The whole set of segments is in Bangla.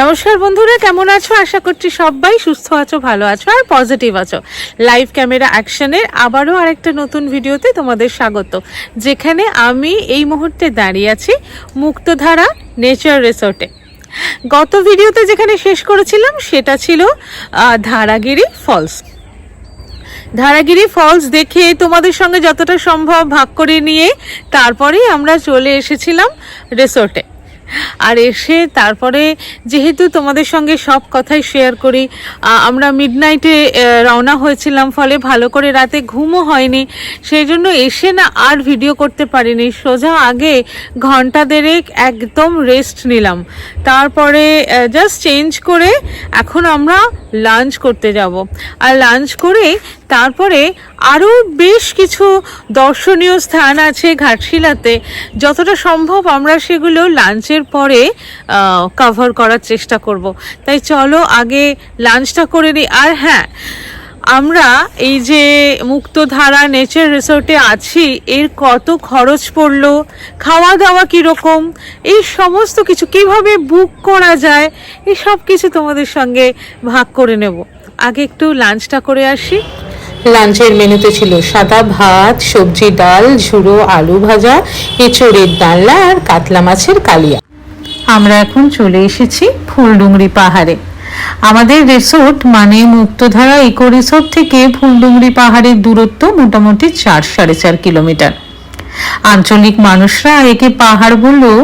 নমস্কার বন্ধুরা, কেমন আছো? আশা করছি সবাই সুস্থ আছো, ভালো আছো আর পজিটিভ আছো। লাইভ ক্যামেরা অ্যাকশনের আবারও আরেকটা নতুন ভিডিওতে তোমাদের স্বাগত। যেখানে আমি এই মুহূর্তে দাঁড়িয়ে আছি মুক্তধারা নেচার রিসোর্টে গত ভিডিওতে যেখানে শেষ করেছিলাম, সেটা ছিল ধারাগিরি ফলস ধারাগিরি ফলস দেখে তোমাদের সঙ্গে যতটা সম্ভব ভাগ করে নিয়ে তারপরেই আমরা চলে এসেছিলাম রিসোর্টে আর এসে তারপরে যেহেতু তোমাদের সঙ্গে সব কথাই শেয়ার করি আমরা মিডনাইটে রওনা হয়েছিলাম ফলে ভালো করে রাতে ঘুমও হয়নি, সেই জন্য এসে না আর ভিডিও করতে পারিনি। সোজা আগে ঘণ্টা দেড়েক একদম রেস্ট নিলাম। তারপরে জাস্ট চেঞ্জ করে এখন আমরা লাঞ্চ করতে যাব। আর লাঞ্চ করে তারপরে আরও বেশ কিছু দর্শনীয় স্থান আছে ঘাটশিলাতে। যতটা সম্ভব আমরা সেগুলো লাঞ্চের পরে কভার করার চেষ্টা করব। তাই চলো আগে লাঞ্চটা করে নিই আর হ্যাঁ আমরা এই যে মুক্তধারা নেচার রিসোর্টে আছি, এর কত খরচ পড়ল খাওয়া দাওয়া কীরকম, এই সমস্ত কিছু কীভাবে বুক করা যায়, এই সব কিছু তোমাদের সঙ্গে ভাগ করে নেব। আগে একটু লাঞ্চটা করে আসি। লাঞ্চের মেনুতে ছিল সাদা ভাত, সবজি ডাল, ঝুড়ো আলু ভাজা, এঁচড়ের ডালনা আর কাতলা মাছের কালিয়া। আমরা এখন চলে এসেছি ফুলডুংরি পাহাড়ে। আমাদের রিসোর্ট মানে মুক্তধারা ইকো রিসোর্ট থেকে ফুলডুংরি পাহাড়ের দূরত্ব মোটামুটি চার সাড়ে চার কিলোমিটার। আঞ্চলিক মানুষরা একে পাহাড় বললেও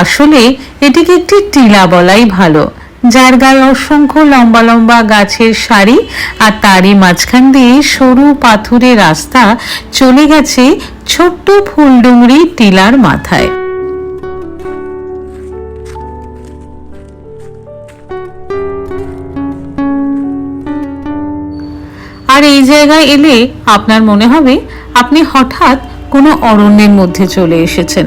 আসলে এটিকে একটি টিলা বলাই ভালো। যার গায়ে অসংখ্য লম্বা লম্বা গাছের সারি আর তারই মাঝখান দিয়ে সরু পাথুরে রাস্তা চলে গেছে ছোট্ট ফুলডুংরি টিলার মাথায়। আর এই জায়গায় এলে আপনার মনে হবে আপনি হঠাৎ কোনো অরণ্যের মধ্যে চলে এসেছেন।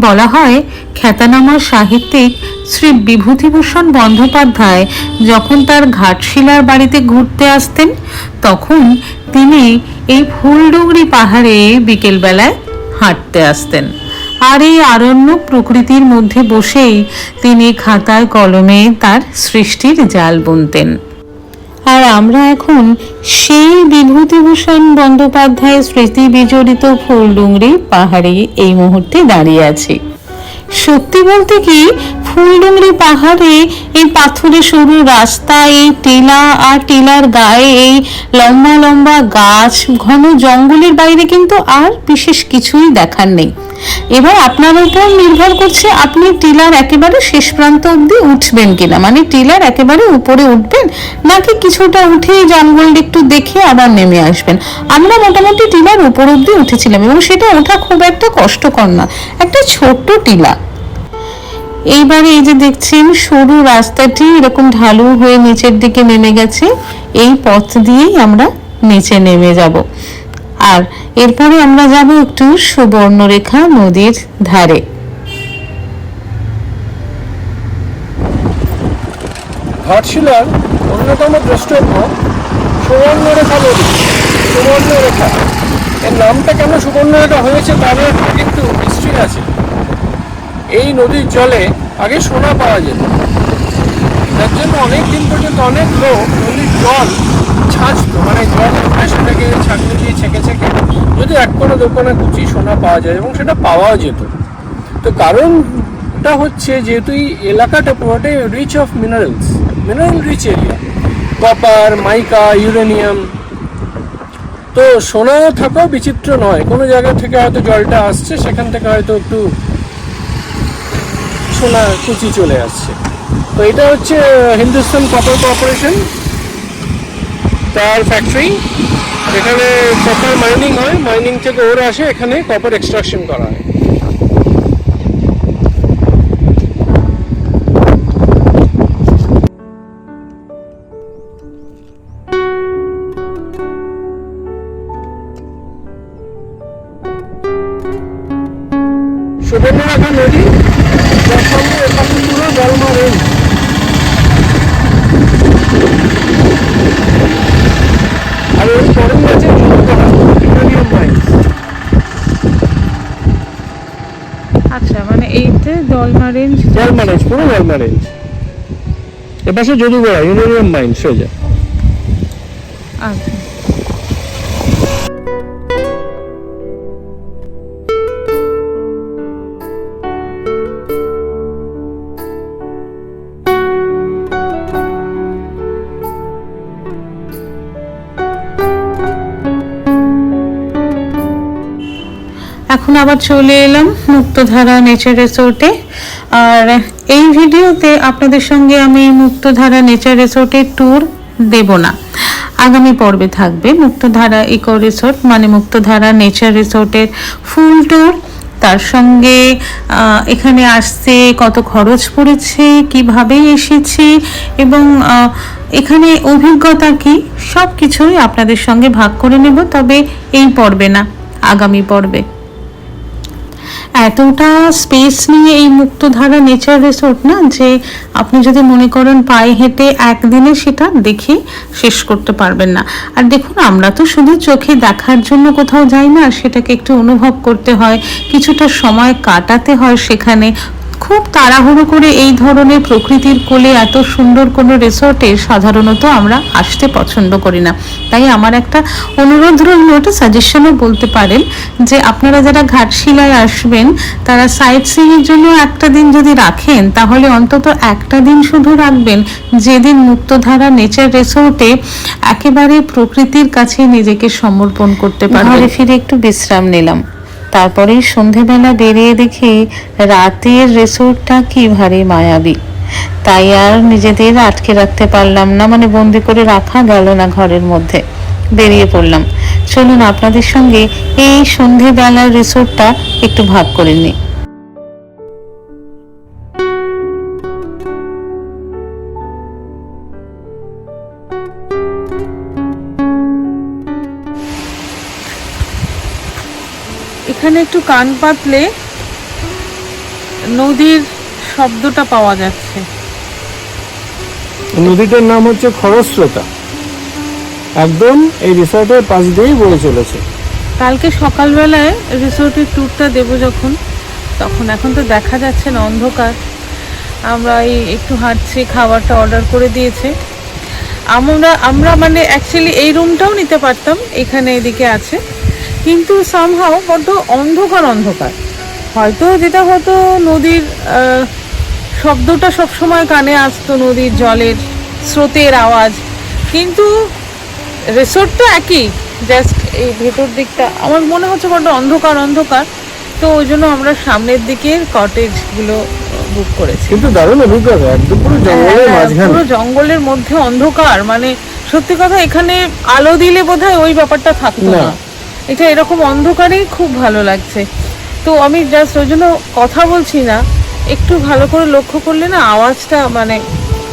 বলা হয় খ্যাতনামা সাহিত্যিক শ্রী বিভূতিভূষণ বন্দ্যোপাধ্যায় যখন তার ঘাটশিলার বাড়িতে ঘুরতে আসতেন, তখন তিনি এই ফুলডুগরি পাহাড়ে বিকেলবেলায় হাঁটতে আসতেন। আর এই আরণ্য প্রকৃতির মধ্যে বসেই তিনি খাতায় কলমে তার সৃষ্টির জাল বুনতেন। আর আমরা এখন সেই বিভূতিভূষণ বন্দ্যোপাধ্যায়ের স্মৃতি বিজড়িত ফুলডুংরি পাহাড়ে এই মুহূর্তে দাঁড়িয়ে আছি। সত্যি বলতে কি ফুলডুংরি পাহাড়ে এই পাথুরে সরু রাস্তা এই টিলা আর টিলার গায়ে এই লম্বা লম্বা গাছ, ঘন জঙ্গলের বাইরে কিন্তু আর বিশেষ কিছুই দেখার নেই। এবার আপনার উপর নির্ভর করছে আপনি টিলার একেবারে শেষ প্রান্ত অবধি উঠবেন কিনা মানে টিলার একেবারে উপরে উঠবেন, নাকি কিছুটা উঠে জঙ্গল একটু দেখে আবার নেমে আসবেন? আমরা মোটামুটি টিলার উপর অবধি উঠেছিলাম এবং সেটা ওঠা খুব একটা কষ্টকর না, একটা ছোট্ট টিলা। এইবারে এই যে দেখছেন, সরু রাস্তাটি এরকম ঢালু হয়ে নিচের দিকে নেমে গেছে। এই পথ দিয়েই আমরা নিচে নেমে যাব। আর এরপরে আমরা যাব একটু সুবর্ণরেখা নদীর ধারে। ঘাটশিলার অন্যতম দ্রষ্টব্য সুবর্ণরেখা নদী। সুবর্ণরেখা। এর নামটা কেন সুবর্ণরেখা হয়েছে তার একটু হিস্ট্রি আছে। এই নদীর জলে আগে সোনা পাওয়া যেত। যার জন্য অনেক দিন পর্যন্ত অনেক লোক নদীর জল ছাঁচতো মানে জল সেটাকে ছাঁকনি দিয়ে ছেঁকে ছেঁকে যদি এক কোনো দোকানে কুচি সোনা পাওয়া যায় এবং সেটা পাওয়াও যেত। তো কারণটা হচ্ছে যেহেতু এই এলাকাটা পুরোটাই rich of minerals mineral rich area copper mica uranium তো সোনা থাকাও বিচিত্র নয়, কোনো জায়গা থেকে হয়তো জলটা আসছে, সেখান থেকে হয়তো একটু সোনা কুচি চলে আসছে। তো এটা হচ্ছে হিন্দুস্তান কপার কর্পোরেশন তার ফ্যাক্টরি এখানে কপার মাইনিং হয়। মাইনিং থেকে ওর আসে, এখানে কপার এক্সট্রাকশন করা হয়। সুবর্ণরেখা নদী পুরো জলমা আর ওই আছে ইউরেনিয়াম মাইন্স আচ্ছা মানে এইতে দলমা রেঞ্জ জলমা রেঞ্জ পুরো জলমা রেঞ্জ এপাশে যদুগড়া ইউনিয়ন মাইন্ড সোজা। আচ্ছা। এখন আবার চলে এলাম মুক্তধারা নেচার রিসোর্টে আর এই ভিডিওতে আপনাদের সঙ্গে আমি মুক্তধারা নেচার রিসোর্টের ট্যুর দেব না। আগামী পর্বে থাকবে মুক্তধারা ইকো রিসোর্ট মানে মুক্তধারা নেচার রিসোর্টের ফুল ট্যুর তার সঙ্গে এখানে আসতে কত খরচ পড়েছে, কীভাবে এসেছি এবং এখানে অভিজ্ঞতা কি সব কিছুই আপনাদের সঙ্গে ভাগ করে নেব, তবে এই পর্বে না, আগামী পর্বে। এতটা স্পেস নিয়ে এই মুক্তধারা নেচার রিসোর্ট না, যে আপনি যদি মনে করেন পায়ে হেঁটে একদিনে সেটা দেখে শেষ করতে পারবেন না। আর দেখুন, আমরা তো শুধু চোখে দেখার জন্য কোথাও যাই না, সেটাকে একটু অনুভব করতে হয়, কিছুটা সময় কাটাতে হয় সেখানে খুব তাড়াহুড়ো করে এই ধরনের প্রকৃতির কোলে এত সুন্দর কোনো রিসোর্টে সাধারণত আমরা আসতে পছন্দ করি না। তাই আমার একটা অনুরোধ রইল, একটা সাজেশনও বলতে পারেন যে আপনারা যারা ঘাটশিলায় আসবেন, তারা সাইট সিইংয়ের জন্য একটা দিন যদি রাখেন, তাহলে অন্তত একটা দিন শুধু রাখবেন। যেদিন মুক্তধারা নেচার রিসোর্টে একেবারে প্রকৃতির কাছে নিজেকে সমর্পণ করতে পারবেন। ফিরে একটু বিশ্রাম নিলাম। তারপরেই সন্ধেবেলা বেরিয়ে দেখি রাতের রিসোর্টটা কি ভারী মায়াবী। তাই আর নিজেদের আটকে রাখতে পারলাম না মানে বন্দি করে রাখা গেল না ঘরের মধ্যে। বেরিয়ে পড়লাম। চলুন আপনাদের সঙ্গে এই সন্ধেবেলার রিসোর্টটা একটু ভাগ করে নিই। এখানে একটু কান পাতলে নদীর শব্দটা পাওয়া যাচ্ছে। নদীটার নাম হচ্ছে খরস্রোতা। একদম এই রিসর্টের পাশ দিয়েই বয়ে চলেছে। কালকে সকালবেলায় রিসোর্টের ট্যুরটা দেবো যখন তখন এখন তো দেখা যাচ্ছে না অন্ধকার। আমরা এই একটু হাঁটছি খাবারটা অর্ডার করে দিয়েছে। আমরা আমরা মানে অ্যাকচুয়ালি এই রুমটাও নিতে পারতাম এখানে এদিকে আছে। কিন্তু সামহাও বড্ড অন্ধকার অন্ধকার। হয়তো যেটা হতো নদীর শব্দটা সবসময় কানে আসতো নদীর জলের স্রোতের আওয়াজ। কিন্তু রিসোর্ট তো একই জাস্ট এই ভেতর দিকটা। আমার মনে হচ্ছে বড্ড অন্ধকার অন্ধকার। তো ওই জন্য আমরা সামনের দিকের কটেজগুলো বুক করেছি। কিন্তু দারুণ অভিজ্ঞতা একদম পুরো জঙ্গলের হ্যাঁ, মাঝখানে। পুরো জঙ্গলের মধ্যে অন্ধকার। মানে সত্যি কথা এখানে আলো দিলে বোধহয় ওই ব্যাপারটা থাকতো না। এটা এরকম অন্ধকারেই খুব ভালো লাগছে। তো আমি জাস্ট ওই জন্য কথা বলছি না, একটু ভালো করে লক্ষ্য করলে না আওয়াজটা মানে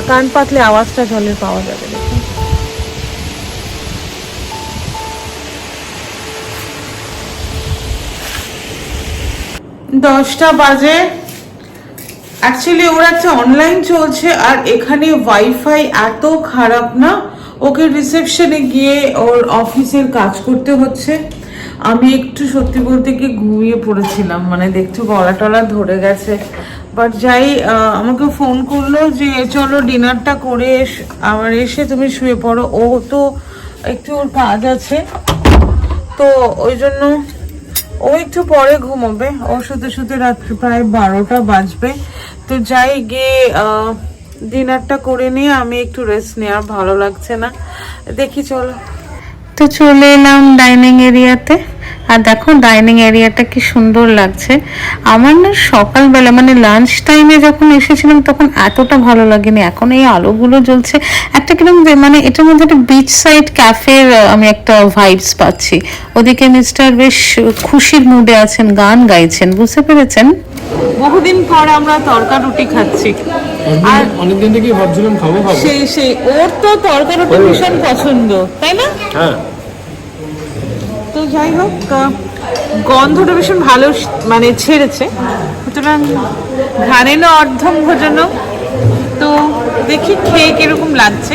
কান পাতলে আওয়াজটা জলের পাওয়া যাবে দশটা বাজে। অ্যাকচুয়ালি ওর একটা অনলাইন চলছে আর এখানে ওয়াইফাই এত খারাপ না, ওকে রিসেপশনে গিয়ে ওর অফিসের কাজ করতে হচ্ছে। আমি একটু সত্যি বলতে কি ঘুমিয়ে পড়েছিলাম মানে দেখছ গলা টলা ধরে গেছে। বাট যাই আমাকে ফোন করল যে, চলো ডিনারটা করে আবার এসে তুমি শুয়ে পড়ো। ও তো একটু ওর কাজ আছে, তো ওই জন্য ও একটু পরে ঘুমোবে। ও সাথে সাথে রাত্রি প্রায় বারোটা বাজবে। তো যাই গিয়ে ডিনারটা করে নিয়ে আমি একটু রেস্ট আর ভালো লাগছে না। দেখি চলো। তো চলে এলাম ডাইনিং এরিয়াতে আর দেখো ডাইনিং এরিয়াটা কি সুন্দর লাগছে। আমার না সকালবেলা মানে লাঞ্চ টাইমে যখন এসেছিলাম তখন এতটা ভালো লাগেনি। এখন এই আলোগুলো জ্বলছে। একটা কীরকম যে- মানে এটার মধ্যে একটা বিচ সাইড ক্যাফের আমি একটা ভাইবস পাচ্ছি। ওদিকে মিস্টার বেশ খুশির মুডে আছেন, গান গাইছেন, বুঝতে পেরেছেন? বহুদিন পর আমরা তরকা রুটি খাচ্ছি। আর অনেকদিন থেকে ভাবছিলাম খাব খাব। সেই সেই ওর তো তরকা রুটি ভীষণ পছন্দ তাই না? হ্যাঁ। তো যাই হোক গন্ধটা ভীষণ ভালো মানে ছেড়েছে। সুতরাং ঘানেন অর্ধম ভোজন তো দেখি খেয়ে কীরকম লাগছে।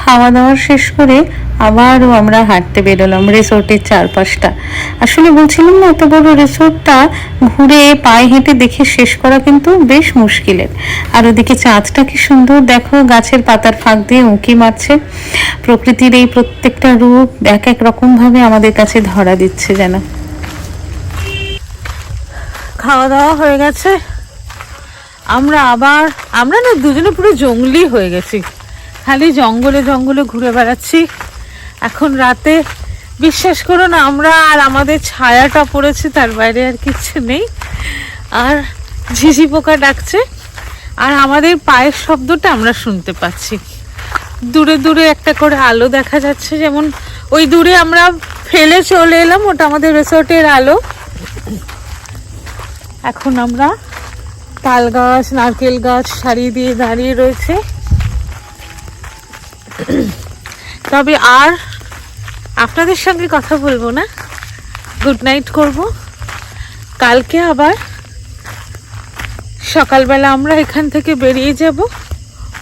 খাওয়া দাওয়া শেষ করে আবারও আমরা হাঁটতে বেরোলাম রিসোর্টের চারপাশটা। আসলে বলছিলাম না, এত বড় রিসোর্টটা ঘুরে পায়ে হেঁটে দেখে শেষ করা কিন্তু বেশ মুশকিলের। আর ওদিকে চাঁদটা কি সুন্দর, দেখো গাছের পাতার ফাঁক দিয়ে উঁকি মারছে। প্রকৃতির এই প্রত্যেকটা রূপ এক এক রকমভাবে আমাদের কাছে ধরা দিচ্ছে যেন। খাওয়া দাওয়া হয়ে গেছে। আমরা আবার, আমরা না দুজনে পুরো জঙ্গলি হয়ে গেছি। খালি জঙ্গলে জঙ্গলে ঘুরে বেড়াচ্ছি। এখন রাতে বিশ্বাস করুন আমরা আর আমাদের ছায়াটা পড়েছে, তার বাইরে আর কিচ্ছু নেই। আর ঝিঝি পোকা ডাকছে, আর আমাদের পায়ের শব্দটা আমরা শুনতে পাচ্ছি। দূরে দূরে একটা করে আলো দেখা যাচ্ছে, যেমন ওই দূরে আমরা ফেলে চলে এলাম, ওটা আমাদের রিসোর্টের আলো। এখন আমরা তাল গাছ, নারকেল গাছ সারি দিয়ে দাঁড়িয়ে রয়েছে। তবে আর আপনাদের সঙ্গে কথা বলব না। গুড নাইট করব। কালকে আবার সকালবেলা আমরা এখান থেকে বেরিয়ে যাব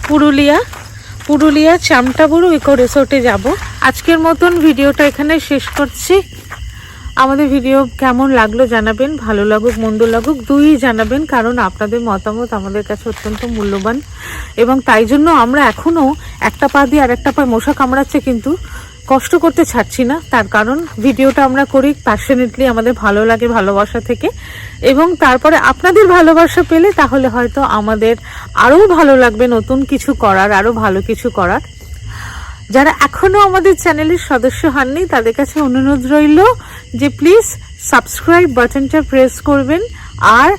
পুরুলিয়া। পুরুলিয়া চামটাবুরু ইকো রিসোর্টে যাব। আজকের মতন ভিডিওটা এখানে শেষ করছি। আমাদের ভিডিও কেমন লাগল জানাবেন, ভালো লাগুক, মন্দ লাগুক, দুই জানাবেন, কারণ আপনাদের মতামত আমাদের কাছে অত্যন্ত মূল্যবান। এবং তাই জন্য আমরা এখনও একটা পা দিয়ে আর একটা পায়ে মশা কামড়াচ্ছে কিন্তু কষ্ট করতে ছাড়ছি না। তার কারণ ভিডিওটা আমরা করি প্যাশনেটলি আমাদের ভালো লাগে ভালোবাসা থেকে। এবং তারপরে আপনাদের ভালোবাসা পেলে তাহলে হয়তো আমাদের আরও ভালো লাগবে নতুন কিছু করার, আরও ভালো কিছু করার। যারা এখনও আমাদের চ্যানেলের সদস্য হননি, তাদের কাছে অনুরোধ রইল যে প্লিজ সাবস্ক্রাইব বাটনটা প্রেস করবেন। আর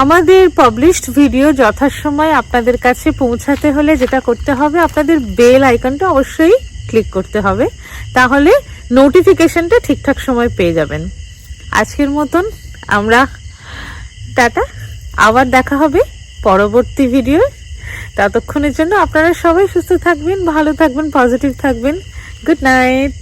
আমাদের পাবলিশড ভিডিও যথাসময় আপনাদের কাছে পৌঁছাতে হলে যেটা করতে হবে, আপনাদের বেল আইকনটা অবশ্যই ক্লিক করতে হবে, তাহলে নোটিফিকেশনটা ঠিকঠাক সময় পেয়ে যাবেন। আজকের মতন আমরা টাটা, আবার দেখা হবে পরবর্তী ভিডিও ততক্ষণের জন্য আপনারা সবাই সুস্থ থাকবেন, ভালো থাকবেন পজিটিভ থাকবেন। Good night